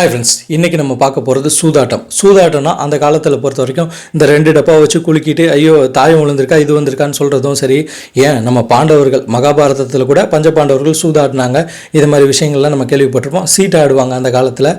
Hi friends இன்றைக்கி நம்ம பார்க்க போகிறது சூதாட்டம். சூதாட்டம்னா அந்த காலத்தில் பொறுத்த வரைக்கும் இந்த ரெண்டு டப்பா வச்சு குலுக்கிட்டு ஐயோ தாயம் விழுந்திருக்கா இது வந்திருக்கான்னு சொல்கிறதும் சரி. ஏன்? நம்ம பாண்டவர்கள் மகாபாரதத்தில் கூட பஞ்ச பாண்டவர்கள் சூதாடினாங்க இது மாதிரி விஷயங்கள்லாம் நம்ம கேள்விப்பட்டிருப்போம். சீட் ஆடுவாங்க அந்த காலத்தில்.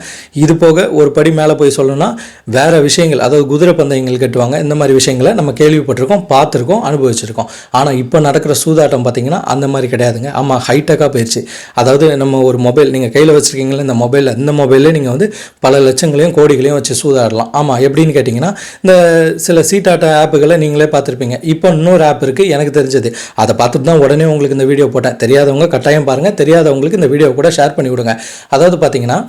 இது போக ஒரு படி மேலே போய் சொல்லணும்னா வேறு விஷயங்கள் அதாவது குதிரை பந்தயங்கள் கட்டுவாங்க. இந்த மாதிரி விஷயங்களை நம்ம கேள்விப்பட்டிருக்கோம் பார்த்துருக்கோம் அனுபவிச்சிருக்கோம். ஆனால் இப்போ நடக்கிற சூதாட்டம் பார்த்திங்கன்னா அந்த மாதிரி கிடையாதுங்க. ஆமாம் ஹைடெக்காக போயிடுச்சு அதாவது நம்ம ஒரு மொபைல் நீங்கள் கையில் வச்சுருக்கீங்களா இந்த மொபைலில் இந்த மொபைலில் நீங்கள் வந்து பல லட்சங்களையும் கோடிகளையும் வச்சு சூதாடலாம். ஆமாம் எப்படின்னு கேட்டிங்கன்னா இந்த சில சீட்டாட்ட ஆப்புகளை நீங்களே பார்த்துருப்பீங்க. இப்போ இன்னொரு ஆப் இருக்குது எனக்கு தெரிஞ்சது. அதை பார்த்துட்டு தான் உடனே உங்களுக்கு இந்த வீடியோ போட்டேன். தெரியாதவங்க கட்டாயம் பாருங்கள் தெரியாதவங்களுக்கு இந்த வீடியோ கூட ஷேர் பண்ணி விடுங்க. அதாவது பார்த்தீங்கன்னா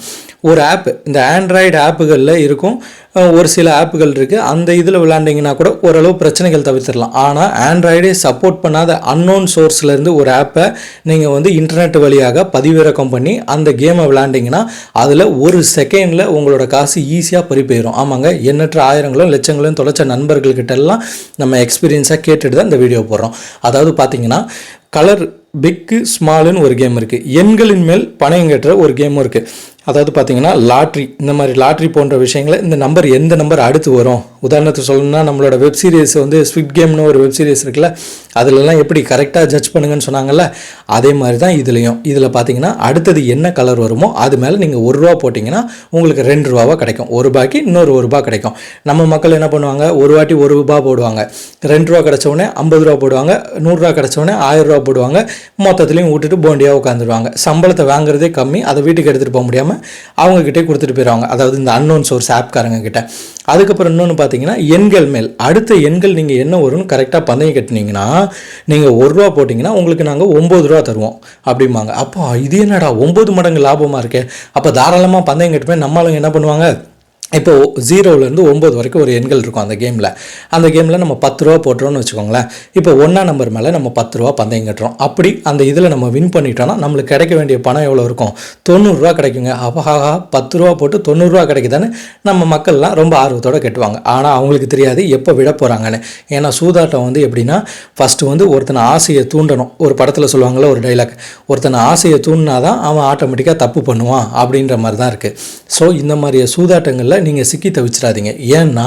ஒரு ஆப் இந்த ஆண்ட்ராய்டு ஆப்புகளில் இருக்கும். ஒரு சில ஆப்புகள் இருக்குது அந்த இதில் விளாண்டிங்கன்னா கூட ஓரளவு பிரச்சனைகள் தவிர்த்திடலாம். ஆனால் ஆண்ட்ராய்டே சப்போர்ட் பண்ணாத அன்னோன் சோர்ஸ்லேருந்து ஒரு ஆப்பை நீங்கள் வந்து இன்டர்நெட் வழியாக பதிவிறக்கம் பண்ணி அந்த கேமை விளாண்டிங்கன்னா அதில் ஒரு செகண்டில் உங்களோட காசு ஈஸியாக பறி போயிடும் ஆமாங்க எண்ணற்ற ஆயிரங்களும் லட்சங்களும் தொலைச்ச நண்பர்கள்கிட்ட எல்லாம் நம்ம எக்ஸ்பீரியன்ஸாக கேட்டுட்டு தான் இந்த வீடியோ போடுறோம். அதாவது பார்த்தீங்கன்னா கலர் பிக்கு ஸ்மாலுன்னு ஒரு கேம் இருக்குது எண்களின் மேல் பணம் கட்டுற ஒரு கேமும் இருக்குது அதாவது பார்த்தீங்கன்னா லாட்ரி இந்த மாதிரி லாட்ரி போன்ற விஷயங்களை இந்த நம்பர் எந்த நம்பர் அடுத்து வரும்? உதாரணத்துக்கு சொல்லணும்னா நம்மளோட வெப் சீரிஸ் வந்து ஸ்விட் கேம்னு ஒரு வெப் சீரிஸ் இருக்குல்ல அதிலலாம் எப்படி கரெக்டாக ஜட்ஜ் பண்ணுங்கன்னு சொன்னாங்கல்ல அதே மாதிரி தான் இதுலேயும். இதில் பார்த்தீங்கன்னா அடுத்தது என்ன கலர் வருமோ அது மேலே நீங்கள் ஒரு ரூபா போட்டிங்கன்னா உங்களுக்கு ரெண்டு ரூபாவாக கிடைக்கும். ஒரு ரூபாய்க்கு இன்னொரு ஒரு ரூபா கிடைக்கும். நம்ம மக்கள் என்ன பண்ணுவாங்க ஒரு வாட்டி ஒரு ரூபா போடுவாங்க. ரெண்டு ரூபா கிடச்ச உடனே ஐம்பது ரூபா போடுவாங்க நூறுரூவா கிடச்சோடனே ஆயிரம் ரூபா போடுவாங்க. மொத்தத்துலேயும் விட்டுட்டு போண்டியாக உட்காந்துருவாங்க சம்பளத்தை வாங்குறதே கம்மி அதை வீட்டுக்கு எடுத்துகிட்டு போக முடியாமல் அவங்கக்கிட்டே கொடுத்துட்டு போயிடுவாங்க அதாவது இந்த அன்னோன் சோர்ஸ் ஆப்காரங்க கிட்ட. அதுக்கப்புறம் இன்னொன்று பார்த்தீங்கன்னா எண்கள் மேல். அடுத்த எண்கள் நீங்கள் என்ன வரும்னு கரெக்டாக பந்தயம் கட்டினீங்கன்னா நீங்கள் ஒரு ரூபா போட்டிங்கன்னா உங்களுக்கு நாங்கள் ஒம்பது ரூபா தருவோம் அப்படிம்பாங்க. அப்போ இது என்னடா? ஒம்பது மடங்கு லாபமாக இருக்கே. அப்போ தாராளமாக பந்தயம் கட்டுமே நம்மளுங்க என்ன பண்ணுவாங்க? இப்போது ஜீரோலேருந்து ஒம்பது வரைக்கும் ஒரு எண்கள் இருக்கும் அந்த கேமில் அந்த கேமில் நம்ம பத்து ரூபா போட்டுறோம்னு வச்சுக்கோங்களேன். இப்போ ஒன்றா நம்பர் மேலே நம்ம பத்து ரூபா பந்தயம் கட்டுறோம். அப்படி அந்த இதில் நம்ம வின் பண்ணிட்டோம்னா நம்மளுக்கு கிடைக்க வேண்டிய பணம் எவ்வளோ இருக்கும்? தொண்ணூறுரூவா கிடைக்குங்க. அப்பஹாஹா பத்து ரூபா போட்டு தொண்ணூறுரூவா கிடைக்குதுன்னு நம்ம மக்கள்லாம் ரொம்ப ஆர்வத்தோட கட்டுவாங்க. ஆனால் அவங்களுக்கு தெரியாது எப்போ விட போகிறாங்கன்னு ஏன்னா சூதாட்டம் வந்து எப்படின்னா ஃபஸ்ட்டு வந்து ஒருத்தனை ஆசையை தூண்டணும். ஒரு படத்தில் சொல்லுவாங்கள்ல ஒரு டைலாக் ஒருத்தனை ஆசையை தூண்டினா தான் அவன் ஆட்டோமேட்டிக்காக தப்பு பண்ணுவான் அப்படின்ற மாதிரி தான் இருக்குது ஸோ இந்த மாதிரி சூதாட்டங்களில் நீங்கள் சிக்கி தவிச்சிடாதீங்க. ஏன்னா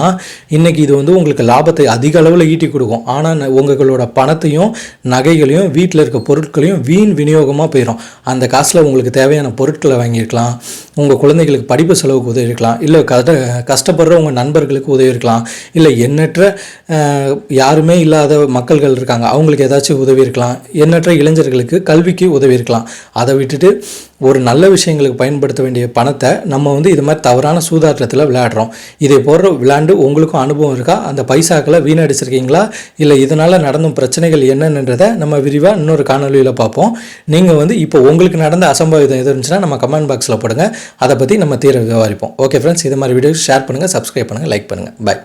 இன்றைக்கி இது வந்து உங்களுக்கு லாபத்தை அதிக அளவில் ஈட்டி கொடுக்கும். ஆனால் உங்களோட பணத்தையும் நகைகளையும் வீட்டில் இருக்க பொருட்களையும் வீண் விநியோகமாக போயிடும் அந்த காசில் உங்களுக்கு தேவையான பொருட்களை வாங்கியிருக்கலாம். உங்கள் குழந்தைகளுக்கு படிப்பு செலவுக்கு உதவி இருக்கலாம் இல்லை கத கஷ்டப்படுற உங்கள் நண்பர்களுக்கு உதவி இருக்கலாம் இல்லை எண்ணற்ற யாருமே இல்லாத மக்கள்கள் இருக்காங்க. அவங்களுக்கு ஏதாச்சும் உதவி இருக்கலாம் எண்ணற்ற இளைஞர்களுக்கு கல்விக்கு உதவி இருக்கலாம் அதை விட்டுட்டு ஒரு நல்ல விஷயங்களுக்கு பயன்படுத்த வேண்டிய பணத்தை நம்ம வந்து இது மாதிரி தவறான சூதாட்டத்தில் விளையாடுறோம். இதை போடுற விளையாண்டு உங்களுக்கும் அனுபவம் இருக்கா? அந்த பைசாக்களை வீணடிச்சிருக்கீங்களா? இல்லை இதனால் நடந்தும் பிரச்சனைகள் என்னன்றதை நம்ம விரிவாக இன்னொரு காணொலியில் பார்ப்போம். நீங்கள் வந்து இப்போ உங்களுக்கு நடந்த அசம்பாவிதம் எது இருந்துச்சுன்னா நம்ம கமெண்ட் பாக்ஸில் போடுங்க. அதை பற்றி நம்ம தீர விவாரிப்போம். ஓகே ஃப்ரெண்ட்ஸ் இது மாதிரி வீடியோ ஷேர் பண்ணுங்கள் சப்ஸ்கிரைப் பண்ணுங்கள் லைக் பண்ணுங்கள் பை